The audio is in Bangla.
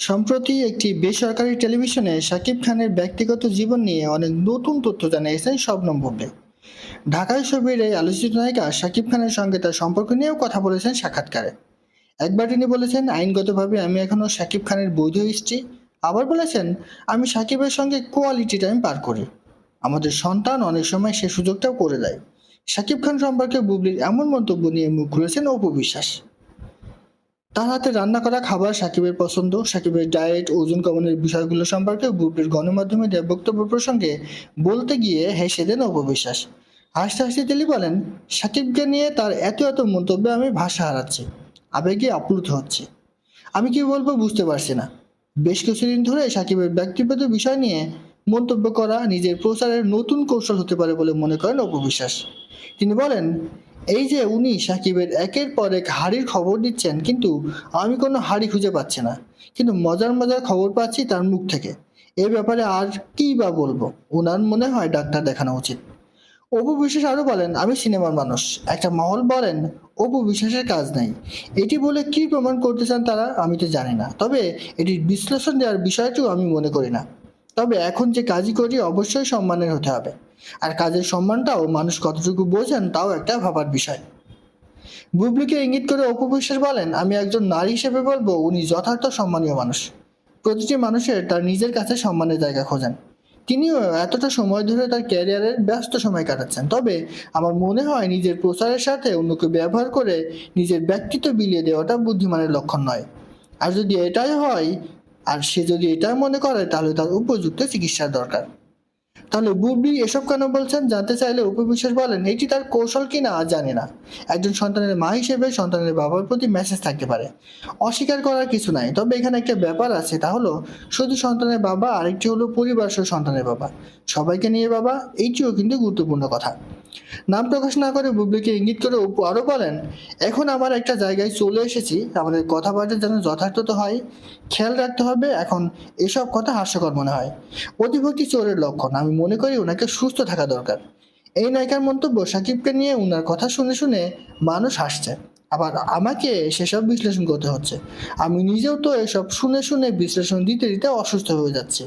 সম্প্রতি একটি বেসরকারি টেলিভিশনে শাকিব খানের ব্যক্তিগত জীবন নিয়ে অনেক নতুন তথ্য জানিয়েছেন শবনম বুবলি ঢাকায় ছবির এই আলোচিত নায়িকা শাকিব খানের সঙ্গে তার সম্পর্ক নিয়েও কথা বলেছেন সাক্ষাৎকারে। একবার তিনি বলেছেন, আইনগতভাবে আমি এখনও শাকিব খানের বৈধ স্ত্রী আবার বলেছেন, আমি শাকিবের সঙ্গে কোয়ালিটি টাইম পার করি। আমাদের সন্তান অনেক সময় সে সুযোগটাও করে দেয়। শাকিব খান সম্পর্কে বুবলির এমন মন্তব্য নিয়ে মুখ খুলেছেন অপু বিশ্বাস। তার হাতে রান্না করা খাবার সাকিবের পছন্দ। সাকিবের ডায়েট ওজন কমানোর বিষয়গুলো সম্পর্কে বুবলির গণমাধ্যমে দেওয়া বক্তব্য প্রসঙ্গে বলতে গিয়ে হেসে দেন অপবিশ্বাস। হাসতে হাসতে তিনি বলেন, সাকিবকে নিয়ে তার এত এত মন্তব্যে আমি ভাষা হারাচ্ছি, আবেগে আপ্লুত হচ্ছে। আমি কি বলব বুঝতে পারছি না। বেশ কিছুদিন ধরে সাকিবের ব্যক্তিগত বিষয় নিয়ে মন্তব্য করা নিজের প্রচারের নতুন কৌশল হতে পারে বলে মনে করেন অপবিশ্বাস। তিনি বলেন এই যে উনি সাকিবের একের পর এক হাড়ির খবর দিচ্ছেন কিন্তু আমি কোনো হাড়ি খুঁজে পাচ্ছি না। কিন্তু মজার মজার খবর পাচ্ছি তার মুখ থেকে। এ ব্যাপারে আর কি বা বলব? ওনার মনে হয় ডাক্তার দেখানো উচিত। অপু বিশ্বাস আরও বলেন, আমি সিনেমার মানুষ। একটা মহল বলেন, অপু বিশ্বাসের কাজ নেই। এটি বলে কি প্রমাণ করতে চান তারা, আমি তো জানি না। তবে এটির বিশ্লেষণ দেওয়ার বিষয়টিও আমি মনে করি না। তবে এখন যে কাজই করি, অবশ্যই সম্মানের হতে হবে। আর কাজের সম্মানটাও মানুষ কতটুকু বোঝেন, তাও একটা ভাবার বিষয়। বুবলিকে ইঙ্গিত করে অপু বিশ্বাস বলেন, আমি একজন নারী হিসেবে বলব, উনি যথার্থ সম্মানীয় মানুষ। প্রতিটি মানুষের তার নিজের কাছে সম্মানের জায়গা খোঁজেন। তিনিও এতটা সময় ধরে তার ক্যারিয়ারের ব্যস্ত সময় কাটাচ্ছেন। তবে আমার মনে হয় নিজের প্রচারের সাথে অন্যকে ব্যবহার করে নিজের ব্যক্তিত্ব বিলিয়ে দেওয়াটা বুদ্ধিমানের লক্ষণ নয়। আর যদি এটাই হয় আর সে যদি এটা মনে করে, তাহলে তার উপযুক্ত চিকিৎসার দরকার। তাহলে বুবলি এসব কেন বলছেন? জানতে চাইলে উপবিশ্বাস বলেন, এটি তার কৌশল কিনা জানে না। একজন সন্তানের মা হিসেবে সন্তানের বাবার প্রতি মেসেজ থাকতে পারে। অস্বীকার করার কিছু নাই। তবে এখানে একটা ব্যাপার আছে, তা হলো শুধু সন্তানের বাবা, আরেকটি হলো পরিবার সহ সন্তানের বাবা। সবাইকে নিয়ে বাবা, এইটিও কিন্তু গুরুত্বপূর্ণ কথা। নাম প্রকাশ না করে বুবলিকে ইঙ্গিত করে অপু আরও বলেন, এখন আমার একটা জায়গায় চলে এসেছি, আমাদের কথাবার্তা যেন যথার্থতা হয়, খেয়াল রাখতে হবে, এখন এসব কথা হাস্যকর মনে হয়। অতিভক্তি চোরের লক্ষণ, আমি মনে করি ওনাকে সুস্থ থাকা দরকার। এই নায়িকার মন্তব্য সাকিবকে নিয়ে ওনার কথা শুনে শুনে মানুষ হাসছে। আবার আমাকে সেসব বিশ্লেষণ করতে হচ্ছে। আমি নিজেও তো এসব শুনে শুনে বিশ্লেষণ দিতে দিতে অসুস্থ হয়ে যাচ্ছি।